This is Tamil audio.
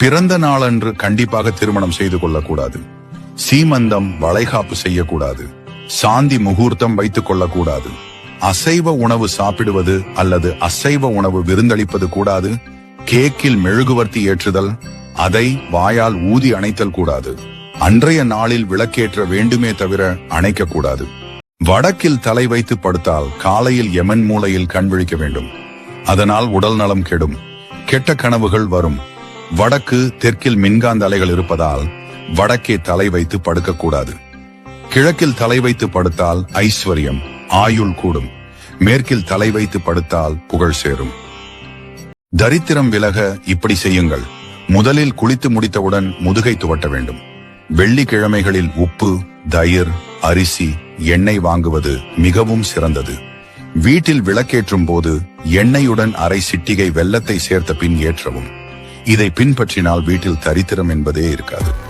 பிறந்த நாளன்று கண்டிப்பாக திருமணம் செய்து கொள்ளக்கூடாது. சீமந்தம் வளைகாப்பு செய்யக்கூடாது. சாந்தி முகூர்த்தம் வைத்துக் கொள்ளக்கூடாது. அசைவ உணவு சாப்பிடுவது அல்லது அசைவ உணவு விருந்தளிப்பது கூடாது. கேக்கில் மெழுகுவர்த்தி ஏற்றுதல் அதை வாயால் ஊதி அணைத்தல் கூடாது. அன்றைய நாளில் விளக்கேற்ற வேண்டுமே தவிர அணைக்க கூடாது வடக்கில் தலை வைத்து படுத்தால் காலையில் எமன் மூலையில் கண் விழிக்க வேண்டும். அதனால் உடல் நலம் கெடும். கெட்ட கனவுகள் வரும். வடக்கு தெற்கில் மின்காந்த அலைகள் இருப்பதால் வடக்கே தலை வைத்து படுக்கக்கூடாது. கிழக்கில் தலை வைத்து படுத்தால் ஐஸ்வர்யம் ஆயுள் கூடும். மேற்கில் தலை வைத்து படுத்தால் புகழ் சேரும். தரித்திரம் விலக இப்படி செய்யுங்கள். முதலில் குளித்து முடித்தவுடன் முதுகை துவட்ட வேண்டும். வெள்ளிக்கிழமைகளில் உப்பு தயிர் அரிசி எண்ணெய் வாங்குவது மிகவும் சிறந்தது. வீட்டில் விளக்கேற்றும் போது எண்ணெயுடன் அரை சிட்டிகை வெல்லத்தை சேர்த்த பின் ஏற்றவும். இதை பின்பற்றினால் வீட்டில் தரித்திரம் என்பதே இருக்காது.